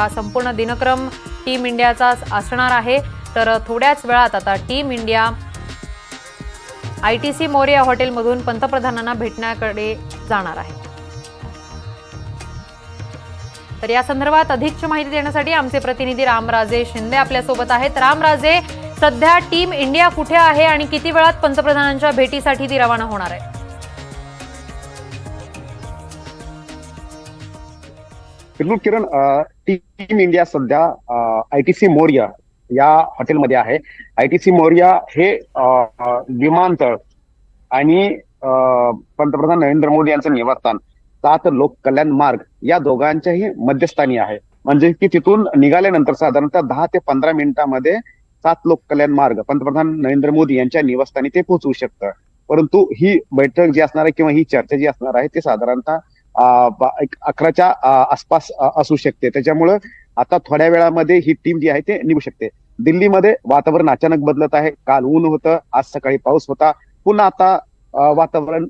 हा संपूर्ण दिनक्रम टीम इंडियाचा असणार आहे. तर थोड्याच वेळात आता team India I T C Maurya हॉटेलमधून पंतप्रधानांना भेटण्याकडे जाणार आहे. तर या संदर्भात अधिकची माहिती देण्यासाठी आमचे प्रतिनिधी रामराजे शिंदे आपल्यासोबत आहेत. रामराजे सध्या टीम इंडिया कुठे आहे आणि किती वेळात पंतप्रधानांच्या भेटीसाठी ती रवाना होणार आहे? बिलकुल किरण टीम इंडिया सध्या आय टी सी मोरिया या हॉटेलमध्ये आहे. आय टी सी हे विमानतळ आणि पंतप्रधान नरेंद्र मोदी यांचं निवासस्थान सात लोक कल्याण मार्ग या दोघांच्याही मध्यस्थानी आहे. म्हणजे की तिथून निघाल्यानंतर साधारणतः दहा ते पंधरा मिनिटांमध्ये सात लोक कल्याण मार्ग पंतप्रधान नरेंद्र मोदी यांच्या निवासस्थानी ते पोहोचू शकतं. परंतु ही बैठक जी असणार आहे किंवा ही चर्चा जी असणार आहे ती साधारणतः एक अकराच्या आसपास असू शकते. त्याच्यामुळं आता थोड्या वेळामध्ये ही टीम जी आहे ते निघू शकते. दिल्लीमध्ये वातावरण अचानक बदलत आहे. काल ऊन होतं आज सकाळी पाऊस होता. पुन्हा आता वातावरण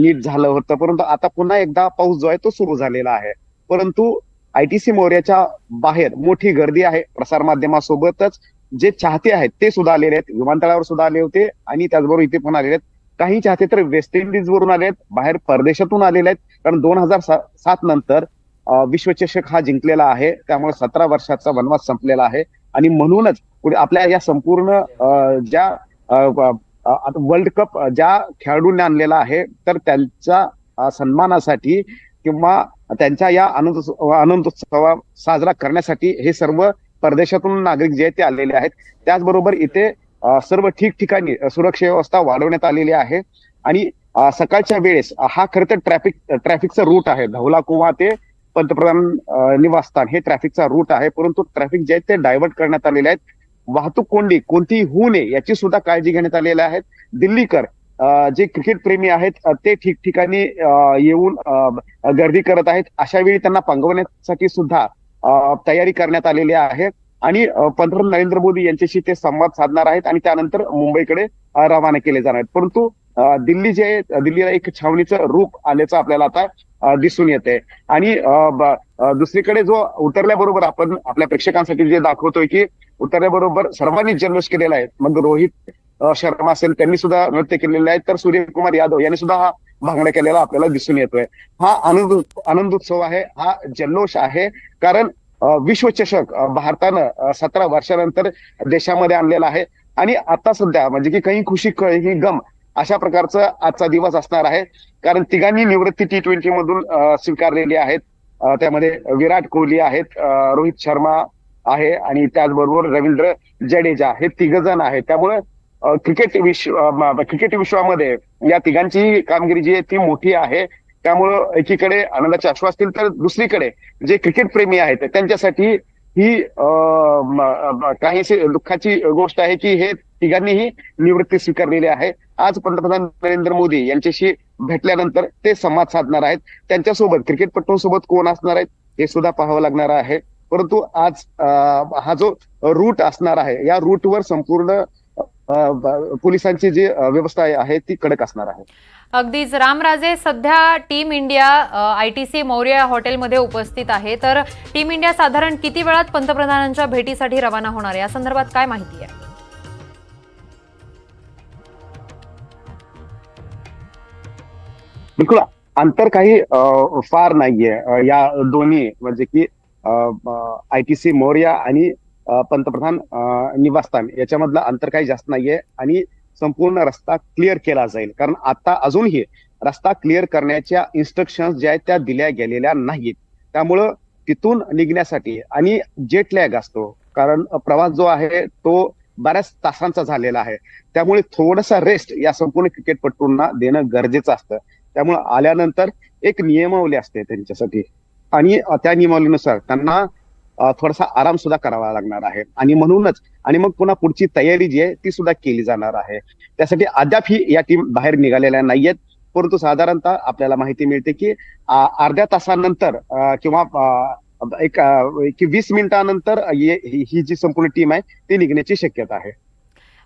नीट झालं होतं. परंतु आता पुन्हा एकदा पाऊस जो आहे तो सुरू झालेला आहे. परंतु आयटीसी मोर्याच्या बाहेर मोठी गर्दी आहे. प्रसारमाध्यमासोबतच जे चाहते आहेत ते सुद्धा आलेले आहेत. विमानतळावर सुद्धा आले होते आणि त्याचबरोबर इथे पण आलेले आहेत. काही चाहते तर वेस्ट इंडिज वरून आले आहेत बाहेर परदेशातून आलेले आहेत. कारण दोन हजार सात नंतर विश्वचषक हा जिंकलेला आहे. त्यामुळे सतरा वर्षाचा वनवास संपलेला आहे. आणि म्हणूनच पुढे आपल्या या संपूर्ण ज्या वर्ल्ड कप ज्या खेळाडूंनी आणलेला आहे तर त्यांच्या सन्मानासाठी किंवा त्यांच्या या आनंद आनंदोत्सव साजरा करण्यासाठी हे सर्व परदेशातून नागरिक जे आहेत ते आलेले आहेत. त्याचबरोबर इथे सर्व ठिकठिकाणी सुरक्षा व्यवस्था वाढवण्यात आलेली आहे. आणि सकाळच्या वेळेस हा खरं तर ट्रॅफिक ट्रॅफिकचा रूट आहे. धवला कुवा ते पंतप्रधान निवासस्थान हे ट्रॅफिकचा रूट आहे. परंतु ट्रॅफिक जे आहेत ते डायव्हर्ट करण्यात आलेले आहेत. वाहतूक कोंडी कोणतीही होऊ नये याची सुद्धा काळजी घेण्यात आलेली आहे. दिल्लीकर जे क्रिकेट प्रेमी आहेत ते ठिकठिकाणी येऊन गर्दी करत आहेत. अशा वेळी त्यांना पांगवण्यासाठी सुद्धा तयारी करण्यात आलेली आहे. आणि पंतप्रधान नरेंद्र मोदी यांच्याशी ते संवाद साधणार आहेत आणि त्यानंतर मुंबईकडे रवाना केले जाणार आहेत. परंतु दिल्ली जे आहे, दिल्लीला एक छावणीचं रूप आल्याचं आपल्याला आता दिसून येते आणि दुसरीकडे जो उतरल्याबरोबर आपण आपल्या प्रेक्षकांसाठी जे दाखवतोय की उतरल्याबरोबर सर्वांनी जल्लोष केलेला आहे. मग रोहित शर्मा असेल त्यांनी सुद्धा नृत्य केलेले आहे. तर सूर्यकुमार यादव यांनी सुद्धा हा भांगडा केलेला आपल्याला दिसून येतोय. हा आनंद आनंदोत्सव आहे. हा जल्लोष आहे. कारण विश्वचषक भारतानं सतरा वर्षानंतर देशामध्ये आणलेला आहे. आणि आता सध्या म्हणजे की काही खुशी काही गम अशा प्रकारचा आजचा दिवस असणार आहे. कारण तिघांनी निवृत्ती टी ट्वेंटी मधून स्वीकारलेली आहेत. त्यामध्ये विराट कोहली आहेत रोहित शर्मा आहे आणि त्याचबरोबर रवींद्र जडेजा हे तिघ जण आहेत. त्यामुळे क्रिकेट विश्व क्रिकेट विश्वामध्ये या तिघांची कामगिरी जी आहे ती मोठी आहे. त्यामुळं एकीकडे आनंदाचे अश्रू असतील तर दुसरीकडे जे क्रिकेट प्रेमी आहेत त्यांच्यासाठी ही अ, काहीशी दुःखाची गोष्ट आहे की हे तिघांनीही निवृत्ती स्वीकारलेली आहे. आज पंतप्रधान नरेंद्र मोदी यांच्याशी भेटल्यानंतर ते संवाद साधणार आहेत. त्यांच्यासोबत क्रिकेटपटूंसोबत कोण असणार आहेत हे सुद्धा पाहावं लागणार आहे. परंतु आज हा जो रूट असणार आहे या रूटवर संपूर्ण पोलिसांची जी व्यवस्था आहे ती कडक असणार आहे. अगदीच. रामराजे सध्या team India I T C Maurya हॉटेलमध्ये उपस्थित आहे. तर टीम इंडिया साधारण किती वेळात पंतप्रधानांच्या भेटीसाठी रवाना होणार या संदर्भात काय माहिती आहे? बिलकुल. अंतर काही फार नाहीये. या दोन्ही म्हणजे की आय टी सी मोर्या आणि पंतप्रधान निवासस्थान. याच्यामधलं अंतर काही जास्त नाहीये आणि संपूर्ण रस्ता क्लिअर केला जाईल. कारण आता अजूनही रस्ता क्लिअर करण्याच्या इन्स्ट्रक्शन ज्या आहेत त्या दिल्या गेलेल्या नाहीत. त्यामुळं तिथून निघण्यासाठी आणि जेट लॅग असतो. कारण प्रवास जो आहे तो बऱ्याच तासांचा झालेला आहे. त्यामुळे थोडासा रेस्ट या संपूर्ण क्रिकेटपटूंना देणं गरजेचं असतं. त्यामुळे आल्यानंतर एक नियमावली असते त्यांच्यासाठी. आणि त्या नियमावलीनुसार त्यांना थोडासा आराम सुद्धा करावा लागणार आहे. आणि म्हणूनच आणि मग पुन्हा पुढची तयारी जी आहे ती सुद्धा केली जाणार आहे. त्यासाठी अद्याप ही या टीम बाहेर निघालेल्या नाहीयेत. परंतु साधारणतः आपल्याला माहिती मिळते की अर्ध्या तासानंतर किंवा एक एक वीस मिनिटानंतर ही ही जी संपूर्ण टीम आहे ती निघण्याची शक्यता आहे.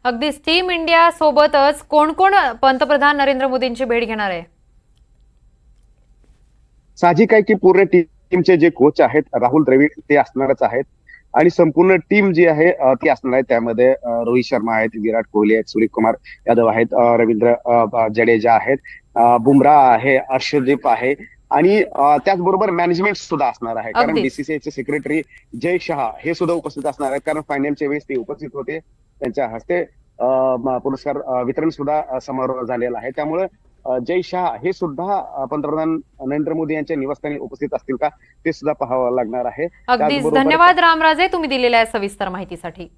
अगदीच. टीम इंडिया सोबतच कोण कोण पंतप्रधान नरेंद्र मोदींची भेट घेणार आहे? साहजिक आहे की पूर्ण टीम टीमचे जे कोच आहेत राहुल द्रविड ते असणारच आहेत. आणि संपूर्ण टीम जी आहे ती असणार आहे त्यामध्ये रोहित शर्मा आहेत विराट कोहली आहेत सूर्यकुमार यादव आहेत रवींद्र जडेजा आहेत अ, बुमराह आहे अर्षदीप आहे. आणि त्याचबरोबर मॅनेजमेंट सुद्धा असणार आहे. कारण. बीसीसीआयचे सेक्रेटरी जय शहा हे सुद्धा उपस्थित असणार आहेत. कारण फायनलच्या वेळेस ते उपस्थित होते. त्यांच्या हस्ते पुरस्कार वितरण सुद्धा समारोह झालेला आहे. त्यामुळे जय शहा हे सुद्धा पंतप्रधान नरेंद्र मोदी यांच्या निवासस्थानी उपस्थित असतील का? ते सुद्धा पाहावं लागणार आहे. धन्यवाद रामराजे तुम्ही दिलेल्या सविस्तर माहितीसाठी.